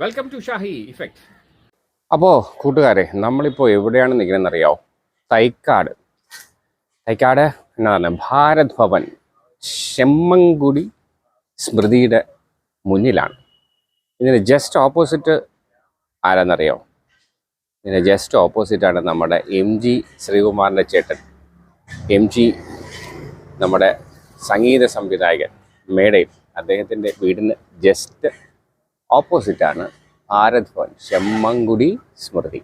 Welcome to Shahi effect അപ്പോൾ കൂട്ടുകാരെ നമ്മളിപ്പോൾ എവിടെയാണ് നിൽക്കുന്നതെന്ന് അറിയാമോ തൈക്കാട്. തൈക്കാട് എന്നാണ്. ഭാരത് ഭവൻ ചെമ്മൻകുടി സ്മൃതിയുടെ മുന്നിലാണ്. ഇതിന് ജസ്റ്റ് ഓപ്പോസിറ്റ് ആരാന്നറിയോ ഇതിന് ജസ്റ്റ് ഓപ്പോസിറ്റാണ് നമ്മുടെ എം ജി ശ്രീകുമാറിന്റെ ചേട്ടൻ. എം ജി നമ്മുടെ സംഗീത സംവിധായകൻ മേടയും. അദ്ദേഹത്തിന്റെ വീടിന് ജസ്റ്റ് ഓപ്പോസിറ്റാണ് ഭാരത് ഭവൻ ചെമ്മങ്കുടി സ്മൃതി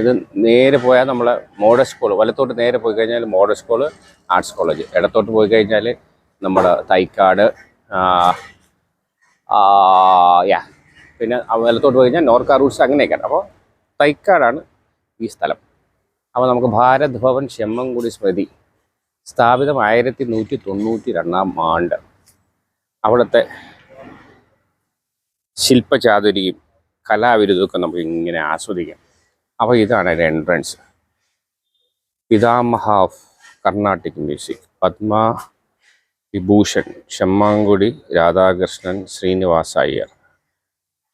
ഇത് നേരെ പോയാൽ നമ്മൾ മോഡൽ സ്കൂൾ വലത്തോട്ട് നേരെ പോയി കഴിഞ്ഞാൽ മോഡൽ സ്കൂൾ ആർട്സ് കോളേജ് ഇടത്തോട്ട് പോയി കഴിഞ്ഞാൽ നമ്മുടെ തൈക്കാട് യാ പിന്നെ വലത്തോട്ട് പോയി കഴിഞ്ഞാൽ നോർക്ക റൂട്ട്സ് അങ്ങനെയൊക്കെയാണ്. അപ്പോൾ തൈക്കാടാണ് ഈ സ്ഥലം. അപ്പോൾ നമുക്ക് ഭാരത് ഭവൻ ചെമ്മൻകുടി സ്മൃതി സ്ഥാപിതം ആയിരത്തി നൂറ്റി തൊണ്ണൂറ്റി രണ്ടാം ആണ്ട്. അവിടുത്തെ ശില്പചാതുരിയും കലാവിരുദ്ധമൊക്കെ നമുക്ക് ഇങ്ങനെ ആസ്വദിക്കാം. അപ്പോൾ ഇതാണ് അതിന്റെ entrance പിതാമഹ of Carnatic music. Padma Vibhushan Semmangudi Radhakrishnan Srinivasa Iyer.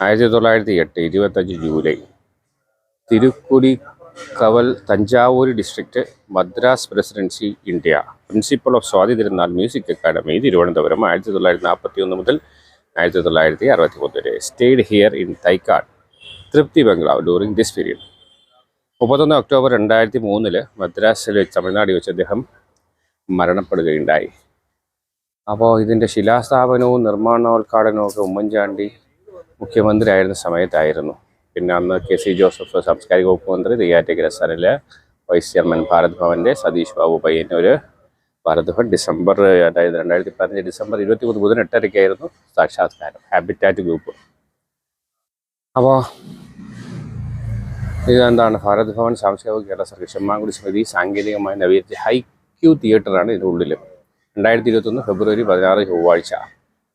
ആയിരത്തി തൊള്ളായിരത്തി എട്ട് ഇരുപത്തഞ്ച് July. Tirukkodikaval Thanjavur district Madras presidency India. Principal of Swathi Thirunal music academy Thiruvananthapuram ആയിരത്തി തൊള്ളായിരത്തി നാൽപ്പത്തി ഒന്ന് മുതൽ ആയിരത്തി തൊള്ളായിരത്തി അറുപത്തി മൂന്ന് വരെ stayed here in Thycaud Thripthi bungalow during this period മുപ്പത്തൊന്ന് ഒക്ടോബർ രണ്ടായിരത്തി മൂന്നിൽ മദ്രാസിൽ വെച്ച് തമിഴ്നാട് വെച്ച് അദ്ദേഹം മരണപ്പെടുകയുണ്ടായി. അപ്പോൾ ഇതിന്റെ ശിലാസ്ഥാപനവും നിർമ്മാണോദ്ഘാടനവും ഒക്കെ ഉമ്മൻചാണ്ടി മുഖ്യമന്ത്രി ആയിരുന്ന സമയത്തായിരുന്നു. പിന്നെ അന്ന് കെ സി ജോസഫ് സാംസ്കാരിക വകുപ്പ് മന്ത്രി നെയ്യാറ്റിക്കര സ്ഥലിലെ വൈസ് ചെയർമാൻ ഭാരത് ഭവന്റെ സതീഷ് ബാബു പയ്യന്നൂർ ഭാരത് ഭവൻ ഡിസംബർ അതായത് രണ്ടായിരത്തി പതിനഞ്ച് ഡിസംബർ ഇരുപത്തി മൂന്ന് ബുധൻ എട്ടരയ്ക്കായിരുന്നു സാക്ഷാത്കാരം ഹാബിറ്റാറ്റ് ഗ്രൂപ്പ് അപ്പോൾ ഇതെന്താണ്? ഭാരത് ഭവൻ സാംസ്കാരിക കേരള സർക്കാർ ചെമ്മാങ്കുടി സ്മൃതി സാങ്കേതികമായി നവീകരിച്ച ഹൈക്യൂ തിയേറ്ററാണ് ഇതിന്റെ ഉള്ളിൽ രണ്ടായിരത്തി ഇരുപത്തൊന്ന് ഫെബ്രുവരി പതിനാറ് ചൊവ്വാഴ്ച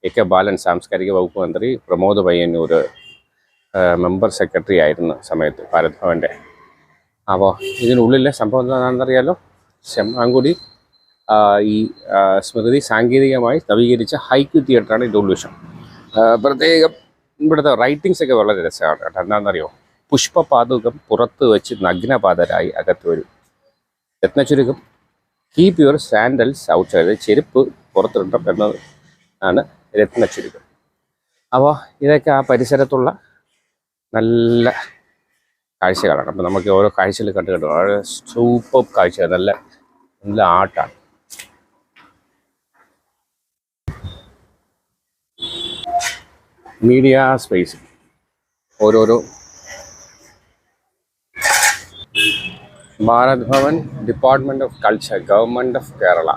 എ കെ ബാലൻ സാംസ്കാരിക വകുപ്പ് മന്ത്രി പ്രമോദ് പയ്യന്നൂർ മെമ്പർ സെക്രട്ടറി ആയിരുന്ന സമയത്ത് ഭാരത് ഭവന്റെ അപ്പോൾ ഇതിനുള്ളിലെ സംഭവം എന്താണെന്നറിയാലോ? ചെമ്മാങ്കുടി ഈ സ്മൃതി സാങ്കേതികമായി നവീകരിച്ച ഹൈക്യു തിയേറ്ററാണ് ഇതിന്റെ ഉൾവശം പ്രത്യേകം ഇവിടുത്തെ റൈറ്റിങ്സ് ഒക്കെ വളരെ രസമാണ് കേട്ടോ. എന്താണെന്നറിയോ? പുഷ്പപാതുകം പുറത്ത് വെച്ച് നഗ്നപാതരായി അകത്ത് വരും. രത്നചുരുക്കം keep your sandals outside ചെരുപ്പ് പുറത്തിടണം എന്നത് ആണ് രത്നചുരുക്കം അപ്പോൾ ഇതൊക്കെ ആ പരിസരത്തുള്ള നല്ല കാഴ്ചകളാണ്. അപ്പോൾ നമുക്ക് ഓരോ കാഴ്ചകൾ കണ്ടു കണ്ടു വളരെ സൂപ്പർ കാഴ്ച നല്ല നല്ല ആർട്ടാണ്. Media space. ഓരോരോ. Bharat Bhavan department of culture government of Kerala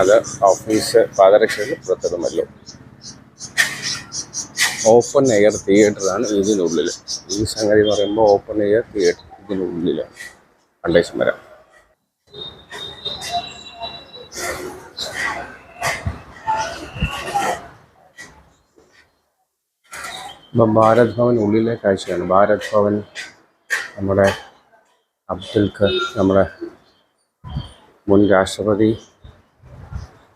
അത് ഓഫീസ് പാദരക്ഷയിൽ പുറത്തിടുമല്ലോ ഓപ്പൺ എയർ തിയേറ്ററാണ് ഇതിനുള്ളിൽ ഈ സംഗതി എന്ന് പറയുമ്പോൾ ഓപ്പൺ എയർ തിയേറ്റർ ഇതിനുള്ളിലാണ് കണ്ടേശം വരാം. ഇപ്പം ഭാരത് ഭവൻ ഉള്ളിലെ കാഴ്ചയാണ് ഭാരത് ഭവൻ നമ്മുടെ അബ്ദുൽ നമ്മുടെ മുൻ രാഷ്ട്രപതി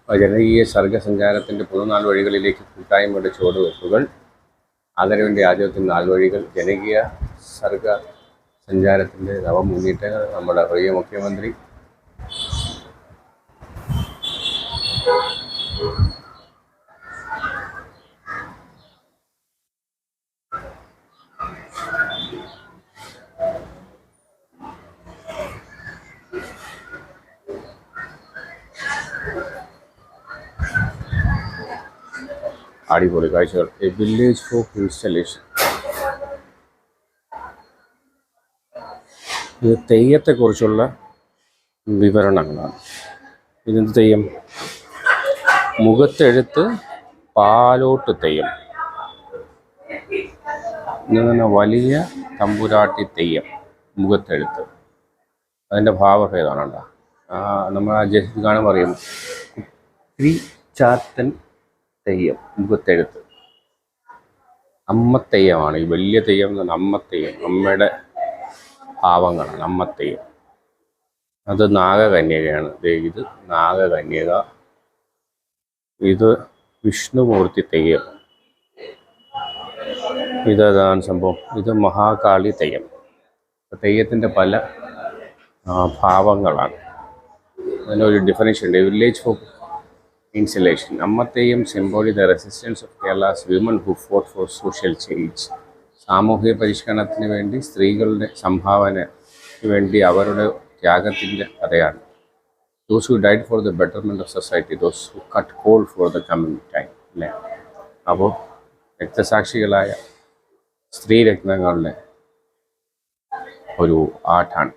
ജനകീയ സർഗസഞ്ചാരത്തിന്റെ പുതുനാൾ വഴികളിലേക്ക് കൂട്ടായ്മയുടെ ചുവടുവെപ്പുകൾ അതിനുവേണ്ടി ആദ്യത്തെ നാൾവഴികൾ ജനകീയ സർഗ സഞ്ചാരത്തിന്റെ നവമുന്നേറ്റങ്ങൾ നമ്മുടെ പ്രിയ മുഖ്യമന്ത്രി അടിപൊളി കാഴ്ചകൾ എ വില്ലേജ് ഫോക്ക് ഇൻസ്റ്റലേഷൻ ഇത് തെയ്യത്തെക്കുറിച്ചുള്ള വിവരണങ്ങളാണ്. ഇതെന്ത് തെയ്യം മുഖത്തെഴുത്ത് പാലോട്ട് തെയ്യം. ഇങ്ങനെ വലിയ തമ്പുരാട്ടി തെയ്യം മുഖത്തെഴുത്ത്. അതിന്റെ ഭാവഭേദമാണ് കേട്ടോ. നമ്മൾ ആ ജസ്റ്റ് കാണുമ്പോൾ അറിയും. കുത്തിരി ചാത്തൻ തെയ്യം മുഖത്തെഴുത്ത്. അമ്മത്തെയ്യമാണ് ഈ വലിയ തെയ്യം എന്ന് പറഞ്ഞാൽ അമ്മത്തെയ്യം അമ്മയുടെ ഭാവങ്ങളാണ് അമ്മത്തെയ്യം അത് നാഗകന്യകയാണ്. ഇത് നാഗകന്യക. ഇത് വിഷ്ണുമൂർത്തി തെയ്യം. ഇതാണ് സംഭവം. ഇത് മഹാകാളി തെയ്യം. തെയ്യത്തിന്റെ പല ഭാവങ്ങളാണ്. അതിനൊരു ഡിഫറൻസ് ഉണ്ട്. Village folk installation അമ്മത്തെയും symbolise the resistance of Kerala's women who fought for social change സാമൂഹിക പരിഷ്കരണത്തിന് വേണ്ടി സ്ത്രീകളുടെ സംഭാവനയ്ക്ക് വേണ്ടി അവരുടെ ത്യാഗത്തിന്റെ കഥയാണ്. Those who died for the betterment of society those who cut call for the coming time അല്ലേ? അപ്പോൾ രക്തസാക്ഷികളായ സ്ത്രീ രത്നങ്ങളുടെ ഒരു ആർട്ടാണ്.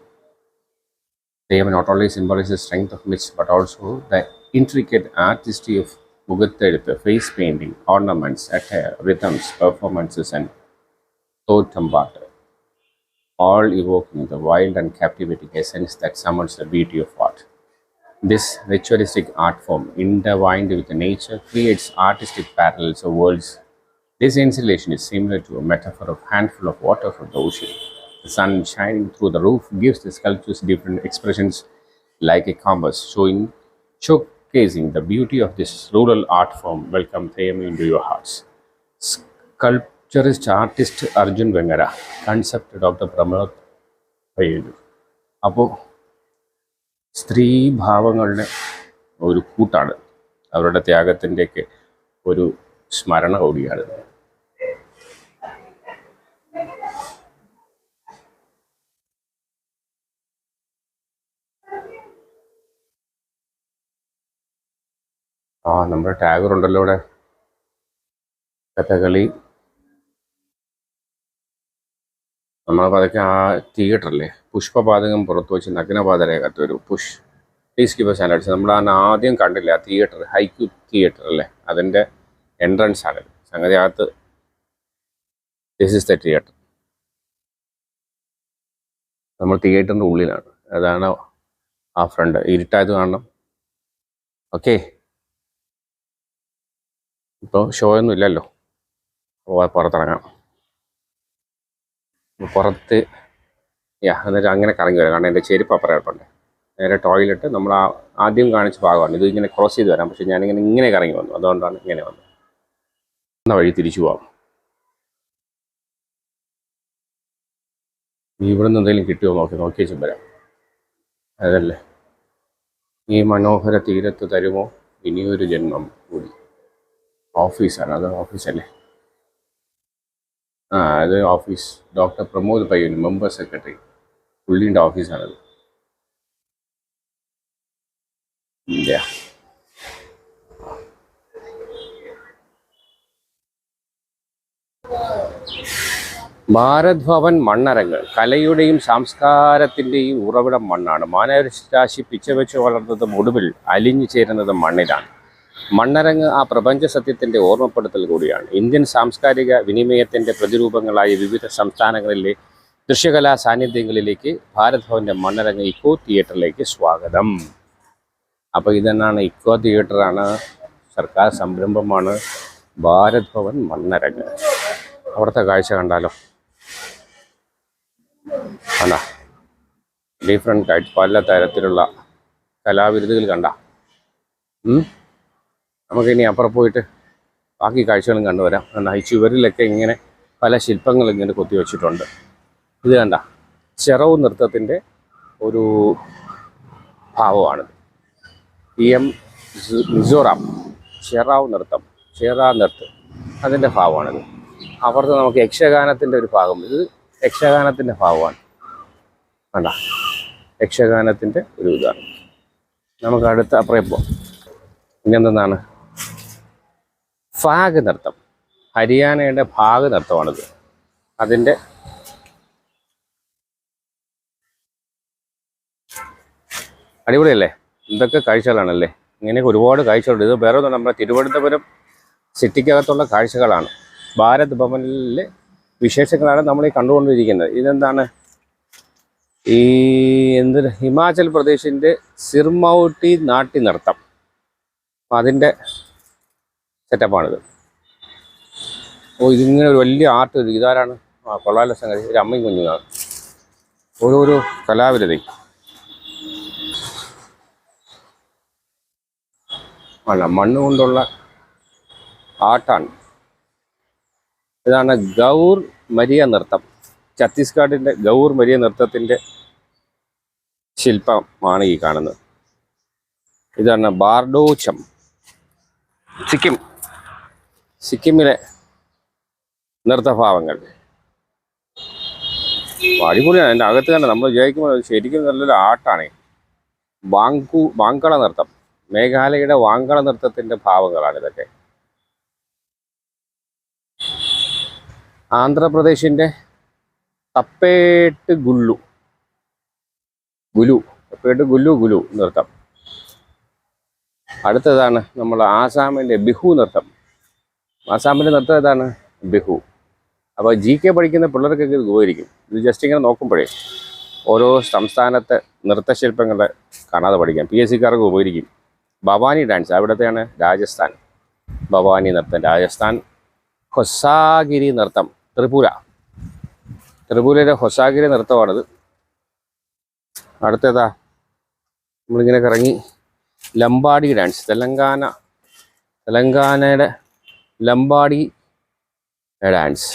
They not only symbolise the strength of myths but also the intricate artistry of Mugatteduth, face painting, ornaments, attire, rhythms, performances, and thotambatta, all evoking the wild and captivating essence that summons the beauty of art. This ritualistic art form, intertwined with nature, creates artistic parallels of worlds. This installation is similar to a metaphor of handful of water from the ocean. The sun shining through the roof gives the sculptures different expressions like a canvas, showing showcasing the beauty of this rural art form. Welcome Thayam into your hearts. Sculpturist artist Arjun Vengara, concept Dr. Pramod Payyanur അപ്പോൾ സ്ത്രീഭാവങ്ങളുടെ ഒരു കൂട്ടാണ് അവരുടെ ത്യാഗത്തിന്റെയൊക്കെ ഒരു സ്മരണ കൂടിയാണ് ആ നമ്മുടെ ടാഗർ ഉണ്ടല്ലോ ഇവിടെ കഥകളി. നമ്മൾ പതുക്കെ ആ തിയേറ്ററല്ലേ? പുഷ്പപാതകം പുറത്തു വെച്ച് നഗ്നപാതരേഖത്ത് ഒരു പുഷ്. പ്ലീസ് കീപ്പ് സ്റ്റാൻഡേർഡ്സ് നമ്മൾ ആ ആദ്യം കണ്ടില്ല ആ തിയേറ്റർ ഹൈക്യൂ തിയേറ്റർ അല്ലേ? അതിന്റെ എൻട്രൻസ് ആണ്. സംഗതി അകത്ത്. ദിസ് ഇസ് ദ തിയേറ്റർ നമ്മൾ തിയേറ്ററിന്റെ ഉള്ളിലാണ്. അതാണ് ആ ഫ്രണ്ട് ഇരുട്ടായത് കാണണം. ഓക്കെ ഇപ്പോൾ ഷോ ഒന്നും ഇല്ലല്ലോ. പുറത്തിറങ്ങാം. പുറത്ത് യാ എന്നിട്ട് അങ്ങനെ കറങ്ങി വരാം. കാരണം എന്റെ ചെരുപ്പ് അപ്പുറം കിടപ്പുണ്ട് നേരെ ടോയ്ലറ്റ് നമ്മൾ ആദ്യം കാണിച്ച ഭാഗമാണ്. ഇത് ഇങ്ങനെ ക്രോസ് ചെയ്ത് വരാം. പക്ഷേ ഞാനിങ്ങനെ ഇങ്ങനെ കറങ്ങി വന്നു. അതുകൊണ്ടാണ് ഇങ്ങനെ വന്നത്. എന്ന വഴി തിരിച്ചു പോവാം. ഇവിടെ നിന്ന് എന്തെങ്കിലും കിട്ടുമോ നോക്കി നോക്കി വെച്ചും വരാം. അതല്ലേ? ഈ മനോഹര തീരത്ത് തരുമോ? ഇനിയൊരു ജന്മം കൂടി. ഓഫീസാണ് അത് ഓഫീസല്ലേ? ആ അത് ഓഫീസ്. ഡോക്ടർ പ്രമോദ് പയ്യൻ മെമ്പർ സെക്രട്ടറി. പുള്ളിന്റെ ഓഫീസാണത്. ഇല്ല ഭാരത് ഭവൻ മണ്ണരങ്ങ് കലയുടെയും സംസ്കാരത്തിന്റെയും ഉറവിടം മണ്ണാണ്. മാനവരാശി പിച്ചവെച്ച് വളർന്നതും ഒടുവിൽ അലിഞ്ഞു ചേരുന്നതും മണ്ണിലാണ്. മണ്ണരങ്ങ് ആ പ്രപഞ്ച സത്യത്തിന്റെ ഓർമ്മപ്പെടുത്തൽ കൂടിയാണ്. ഇന്ത്യൻ സാംസ്കാരിക വിനിമയത്തിന്റെ പ്രതിരൂപങ്ങളായ വിവിധ സംസ്ഥാനങ്ങളിലെ ദൃശ്യകലാ സാന്നിധ്യങ്ങളിലേക്ക് ഭാരത് ഭവന്റെ മണ്ണരങ്ങ് ഇക്കോ തിയേറ്ററിലേക്ക് സ്വാഗതം. അപ്പോൾ ഇതെന്നാണ് ഇക്കോ തിയേറ്ററാണ്. സർക്കാർ സംരംഭമാണ് ഭാരത് ഭവൻ മണ്ണരങ്ങ്. അവിടുത്തെ കാഴ്ച കണ്ടാലോ? കണ്ട? ഡിഫറെന്റ് കാഴ്ച പല തരത്തിലുള്ള കലാവിരുദ്ധികൾ കണ്ട നമുക്കിനി അപ്പുറം പോയിട്ട് ബാക്കി കാഴ്ചകളും കണ്ടുവരാം കണ്ട ഈ ചുവരിലൊക്കെ ഇങ്ങനെ പല ശില്പങ്ങൾ ഇങ്ങനെ കൊത്തി വെച്ചിട്ടുണ്ട്. ഇത് കണ്ട ചെറവ് നൃത്തത്തിന്റെ ഒരു ഭാവമാണിത്. പി എം മിസോറാം ചെറാവ് നൃത്തം ചെറാ നൃത്തം അതിന്റെ ഭാവമാണിത്. അപ്പുറത്ത് നമുക്ക് യക്ഷഗാനത്തിന്റെ ഒരു ഭാഗം ഇത് യക്ഷഗാനത്തിന്റെ ഭാവമാണ്. വേണ്ട യക്ഷഗാനത്തിന്റെ ഒരു ഇതാണ്. നമുക്ക് അടുത്ത അപ്പുറം പോവാം. ഇനി ഫാഗ് നൃത്തം. ഹരിയാനയുടെ ഭാഗ് നൃത്തമാണിത്. അതിന്റെ അടിപൊളിയല്ലേ? എന്തൊക്കെ കാഴ്ചകളാണല്ലേ? ഇങ്ങനെയൊക്കെ ഒരുപാട് കാഴ്ചകളുണ്ട്. ഇത് വേറെ ഒന്നും നമ്മുടെ തിരുവനന്തപുരം സിറ്റിക്കകത്തുള്ള കാഴ്ചകളാണ്. ഭാരത് ഭവനിലെ വിശേഷങ്ങളാണ് നമ്മൾ ഈ കണ്ടുകൊണ്ടിരിക്കുന്നത്. ഇതെന്താണ്? ഈ എന്ത് ഹിമാചൽ പ്രദേശിന്റെ സിർമൗട്ടി നാട്ടി നൃത്തം അതിന്റെ സെറ്റപ്പാണിത് ഓ ഇതിങ്ങനെ ഒരു വലിയ ആർട്ട് ഇതാരാണ്? ആ കൊള്ളാല സംഗതി. ഒരു അമ്മയും കുഞ്ഞുമാണ് ഓരോരോ കലാവിരതയും അല്ല മണ്ണ് കൊണ്ടുള്ള ആട്ടാണ് ഇതാണ് ഗൗർ മരിയ നൃത്തം. ഛത്തീസ്ഗഡിന്റെ ഗൗർ മരിയ നൃത്തത്തിന്റെ ശില്പമാണ് ഈ കാണുന്നത്. ഇതാണ് ബാർഡോച്ചം. സിക്കിം. സിക്കിമിലെ നൃത്തഭാവങ്ങൾ. അടിപൊളിയാണ്. എന്റെ അകത്ത് തന്നെ നമ്മൾ വിചാരിക്കുമ്പോൾ ശരിക്കും നല്ലൊരു ആട്ടാണ് വാങ്കു വാങ്കള നൃത്തം. മേഘാലയയുടെ വാങ്കള നൃത്തത്തിന്റെ ഭാവങ്ങളാണ് ഇതൊക്കെ. ആന്ധ്രാപ്രദേശിന്റെ തപ്പേട്ട് ഗുല്ലു. ഗുലു. തപ്പേട്ട് ഗുല്ലു ഗുലു നൃത്തം. അടുത്തതാണ് നമ്മൾ ആസാമിന്റെ ബിഹു നൃത്തം. ആസാമിന്റെ നൃത്തം ഏതാണ് ബിഹു. അപ്പോൾ ജി കെ പഠിക്കുന്ന പിള്ളേർക്കൊക്കെ ഇത് ഉപകരിക്കും. ഇത് ജസ്റ്റ് ഇങ്ങനെ നോക്കുമ്പോഴേ ഓരോ സംസ്ഥാനത്തെ നൃത്തശില്പങ്ങളെ കാണാതെ പഠിക്കാം. പി എസ് സിക്കാർക്ക് ഉപകരിക്കും. ഭവാനി ഡാൻസ് അവിടത്തെയാണ് രാജസ്ഥാൻ. ഭവാനി നൃത്തം രാജസ്ഥാൻ. ഹൊസാഗിരി നൃത്തം ത്രിപുര. ത്രിപുരയിലെ ഹൊസാഗിരി നൃത്തമാണിത്. അടുത്തേതാ നമ്മളിങ്ങനെ കറങ്ങി. ലംബാടി ഡാൻസ് തെലങ്കാന. തെലങ്കാനയുടെ ലംബാഡി ഡാൻസ്.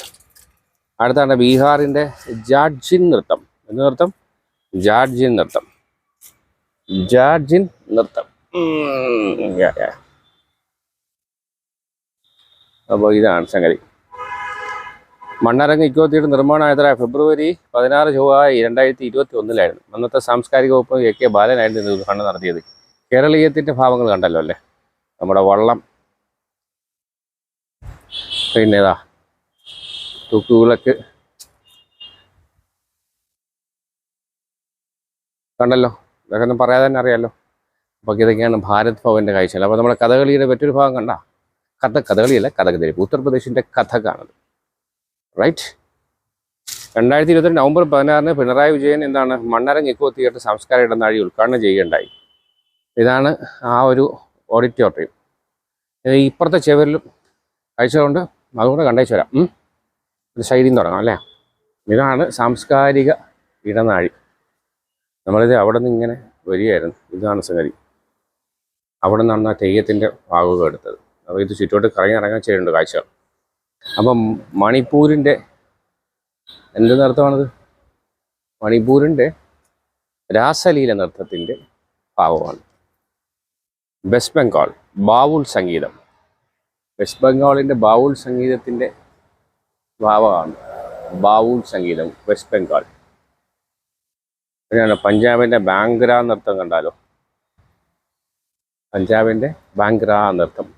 അടുത്താണ് ബീഹാറിന്റെ ജാഡ്ജിൻ നൃത്തം. എന്ത് നൃത്തം? ജാഡ്ജിൻ നൃത്തം. ജാഡ്ജിൻ നൃത്തം. അപ്പോൾ ഇതാണ് സംഗതി. മണ്ണരങ്ങ് ഇക്കോ തിയേറ്റർ നിർമ്മാണം എത്ര ഫെബ്രുവരി പതിനാറ് ചൊവ്വ രണ്ടായിരത്തി ഇരുപത്തി ഒന്നിലായിരുന്നു അന്നത്തെ സാംസ്കാരിക വകുപ്പ് എ കെ ബാലനായിരുന്നു ഇത് ഉദ്ഘാടനം നടത്തിയത്. കേരളീയത്തിന്റെ ഭാവങ്ങൾ കണ്ടല്ലോ അല്ലേ? നമ്മുടെ വള്ളം. പിന്നെ ഏതാ തൂക്കുവിളക്ക്. കണ്ടല്ലോ? ഇതൊക്കെ ഒന്നും പറയാതെ തന്നെ അറിയാമല്ലോ അപ്പോൾ ഇതൊക്കെയാണ് ഭാരത് ഭവന്റെ കാഴ്ചകൾ. അപ്പോൾ നമ്മുടെ കഥകളിയുടെ മറ്റൊരു ഭാഗം കണ്ട? കഥ കഥകളിയല്ല കഥകഥ ഉത്തർപ്രദേശിന്റെ കഥകാണത്. റൈറ്റ് രണ്ടായിരത്തി ഇരുപത്തി നവംബർ പതിനാറിന് പിണറായി വിജയൻ എന്താണ് മണ്ണരങ്ങ് ഇക്കോ തിയേറ്റർ സംസ്കാര ഇടനാഴി ഉദ്ഘാടനം ചെയ്യുകയുണ്ടായി. ഇതാണ് ആ ഒരു ഓഡിറ്റോറിയം. ഇത് ഇപ്പുറത്തെ ചെവരിലും കാഴ്ചകളുണ്ട്. അതുകൂടെ കണ്ടേച്ചു വരാം. ഒരു സൈഡിൽ തുടങ്ങാം അല്ലേ? ഇതാണ് സാംസ്കാരിക ഇടനാഴി. നമ്മളിത് അവിടെ നിന്ന് ഇങ്ങനെ വരികയായിരുന്നു. ഇതാണ് സംഗതി. അവിടെ നിന്നാണ് ആ തെയ്യത്തിന്റെ ഭാഗമൊക്കെ എടുത്തത്. അപ്പോൾ ഇത് ചുറ്റോട്ട് കറങ്ങി ഇറങ്ങാൻ ചെയ്യുന്നുണ്ട് കാഴ്ചകൾ. അപ്പം മണിപ്പൂരിന്റെ എന്ത് നൃത്തമാണത്? മണിപ്പൂരിന്റെ രാസലീല നൃത്തത്തിന്റെ ഭാവമാണ്. വെസ്റ്റ് ബംഗാൾ ബാവുൾ സംഗീതം. വെസ്റ്റ് ബംഗാളിന്റെ ബാവുൾ സംഗീതത്തിന്റെ ഭാവമാണ്. ബാവുൾ സംഗീതം വെസ്റ്റ് ബംഗാൾ. അങ്ങനെയാണ് പഞ്ചാബിന്റെ ബാങ്ക്ര നൃത്തം കണ്ടാലോ? പഞ്ചാബിന്റെ ബാങ്ക്ര നൃത്തം.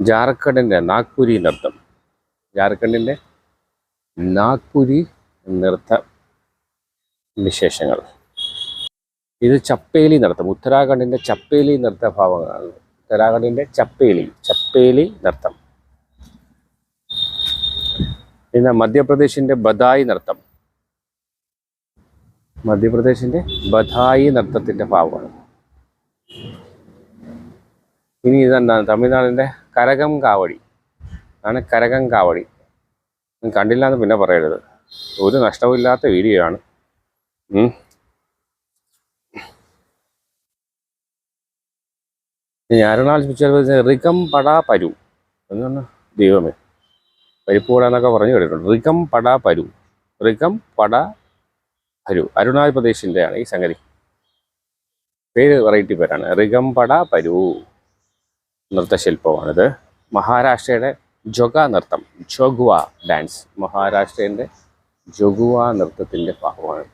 ജാർഖണ്ഡിന്റെ നാഗ്പുരി നൃത്തം. ജാർഖണ്ഡിന്റെ നാഗ്പുരി നൃത്ത വിശേഷങ്ങൾ. ഇത് ചപ്പേലി നൃത്തം. ഉത്തരാഖണ്ഡിന്റെ ചപ്പേലി നൃത്തഭാവങ്ങളാണ് ഉത്തരാഖണ്ഡിന്റെ ചപ്പേലി. ചപ്പേലി നൃത്തം. പിന്നെ മധ്യപ്രദേശിന്റെ ബദായി നൃത്തം. മധ്യപ്രദേശിന്റെ ബധായി നൃത്തത്തിന്റെ ഭാവമാണ് ഇനി ഇതെന്താണ്? തമിഴ്നാടിന്റെ കരകം കാവടി. ആണ് കരകം കാവടി. കണ്ടില്ല എന്ന് പിന്നെ പറയരുത്. ഒരു നഷ്ടമില്ലാത്ത വീഡിയോ ആണ് അരുണാചൽ പിക്ചർ റികം പട പരു എന്ന് പറഞ്ഞാൽ ദൈവമേ. പരിപ്പൂട എന്നൊക്കെ പറഞ്ഞു കേട്ടിട്ടുണ്ട്. റികം പടാ പരു. റികം പട പരു. അരുണാചൽ പ്രദേശിന്റെ ആണ് ഈ സംഗതി. പേര് വെറൈറ്റി പേരാണ്. റിഗംപട പരു. നൃത്തശില്പമാണിത്. മഹാരാഷ്ട്രയുടെ ജൊഗ നൃത്തം ജൊഗുവ ഡാൻസ്. മഹാരാഷ്ട്രേന്റെ ജൊഗുവ നൃത്തത്തിന്റെ ഭാഗമാണ്.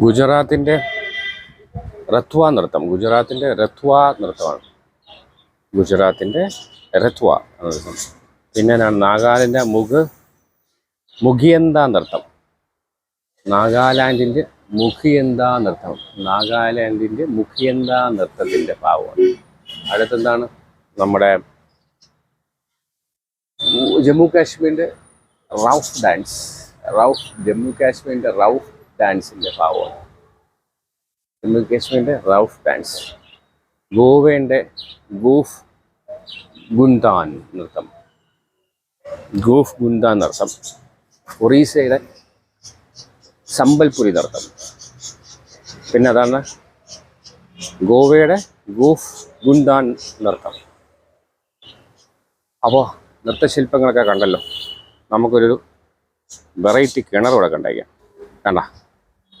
ഗുജറാത്തിന്റെ റത്വ നൃത്തം. ഗുജറാത്തിന്റെ രത്വ നൃത്തമാണ്. ഗുജറാത്തിന്റെ രത്വ നൃത്തം പിന്നെ നാഗാലാൻഡിന്റെ മുഗ് മുഖിയന്ത നൃത്തം. നാഗാലാൻഡിന്റെ മുഖിയന്ത നൃത്തം. നാഗാലാൻഡിന്റെ മുഖിയന്ത നൃത്തത്തിന്റെ ഭാവമാണ്. അടുത്തെന്താണ്? നമ്മുടെ ജമ്മു കാശ്മീരിന്റെ റൗഫ് ഡാൻസ്. റൗഫ് ജമ്മു കാശ്മീരിന്റെ റൗഫ് ഡാൻസിന്റെ ഭാവമാണ്. ജമ്മു കാശ്മീരിന്റെ റൗഫ് ഡാൻസ്. ഗോവയുടെ ഗൂഫ് ഗുന്താൻ നൃത്തം. ഗൂഫ് ഗുന്താൻ നൃത്തം. ഒറീസയുടെ സമ്പൽപുരി നൃത്തം. പിന്നെ അതാണ് ഗോവയുടെ ഗൂഫ് ഗുന്താൻ നൃത്തം. അപ്പോൾ നൃത്തശില്പങ്ങളൊക്കെ കണ്ടല്ലോ. നമുക്കൊരു വെറൈറ്റി കിണർ ഇവിടെ കണ്ടേക്കാം. കണ്ട?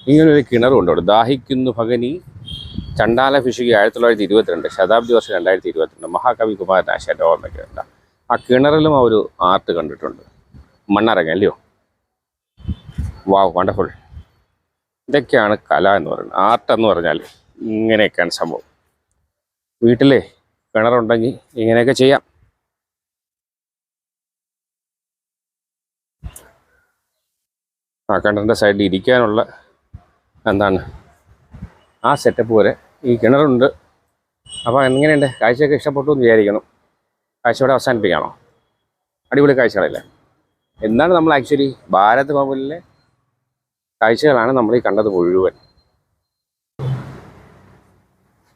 ഇങ്ങനൊരു കിണറുണ്ട് അവിടെ. ദാഹിക്കുന്നു ഭഗനി. ചണ്ടാല ഫിഷിക്ക് ആയിരത്തി തൊള്ളായിരത്തി ഇരുപത്തിരണ്ട് ശതാബ്ദി വർഷം രണ്ടായിരത്തി ഇരുപത്തിരണ്ട് മഹാകവി കുമാരനാശാന്റെ ഓർമ്മയ്ക്ക് ഉണ്ട്. ആ കിണറിലും ആ ഒരു ആർട്ട് കണ്ടിട്ടുണ്ട്. മണ്ണറങ്ങ അല്ലയോ? വാവ് വണ്ടർഫുൾ ഇതൊക്കെയാണ് കല എന്ന് പറയുന്നത്. ആർട്ട് എന്ന് പറഞ്ഞാൽ ഇങ്ങനെയൊക്കെയാണ് സംഭവം. വീട്ടിലെ കിണറുണ്ടെങ്കിൽ ഇങ്ങനെയൊക്കെ ചെയ്യാം. ആ കിണറിന്റെ സൈഡിൽ ഇരിക്കാനുള്ള എന്താണ്? ആ സെറ്റപ്പ് വരെ ഈ കിണറുണ്ട്. അപ്പോൾ എങ്ങനെയുണ്ട്? കാഴ്ചയൊക്കെ ഇഷ്ടപ്പെട്ടു എന്ന് വിചാരിക്കണം കാഴ്ചയോടെ അവസാനിപ്പിക്കാണോ? അടിപൊളി കാഴ്ചകളല്ലേ? എന്താണ് നമ്മൾ ആക്ച്വലി ഭാരത് ഭവനിലെ കാഴ്ചകളാണ് നമ്മൾ ഈ കണ്ടത് മുഴുവൻ?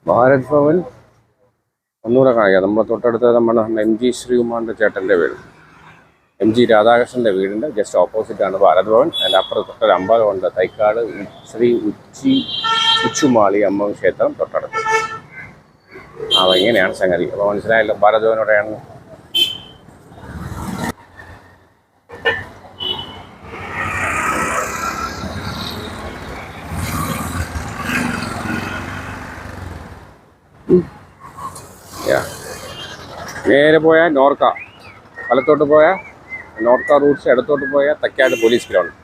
ഭാരത് ഭവൻ ഒന്നുകൂടെ കാണിക്കാം. നമ്മുടെ തൊട്ടടുത്ത് നമ്മുടെ എം ജി ശ്രീകുമാറിന്റെ ചേട്ടന്റെ വീട്. എം ജി രാധാകൃഷ്ണന്റെ വീടിന്റെ ജസ്റ്റ് ഓപ്പോസിറ്റാണ് ആണ് ഭാരത് ഭവൻ അതിന്റെ അപ്പുറം തൊട്ടൊരു അമ്പലമുണ്ട്. തൈക്കാട് ശ്രീ ഉച്ചി ഉച്ചുമാളി അമ്മ ക്ഷേത്രം തൊട്ടടുത്ത്. അപ്പോൾ ഇങ്ങനെയാണ് സംഗതി. അപ്പോൾ മനസ്സിലായല്ലോ ഭാരത് ഭവൻ എവിടെയാണ് യാ. നേരെ പോയാൽ നോർക്ക. വലത്തോട്ട് പോയാൽ നോർക്ക റൂട്ട്സ് ഇടത്തോട്ട് പോയ തക്കാട് പോലീസ് ഗ്രൗണ്ട്.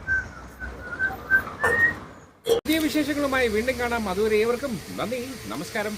പുതിയ വിശേഷങ്ങളുമായി വീണ്ടും കാണാം. അതുവരെ ഏവർക്കും നന്ദി നമസ്കാരം.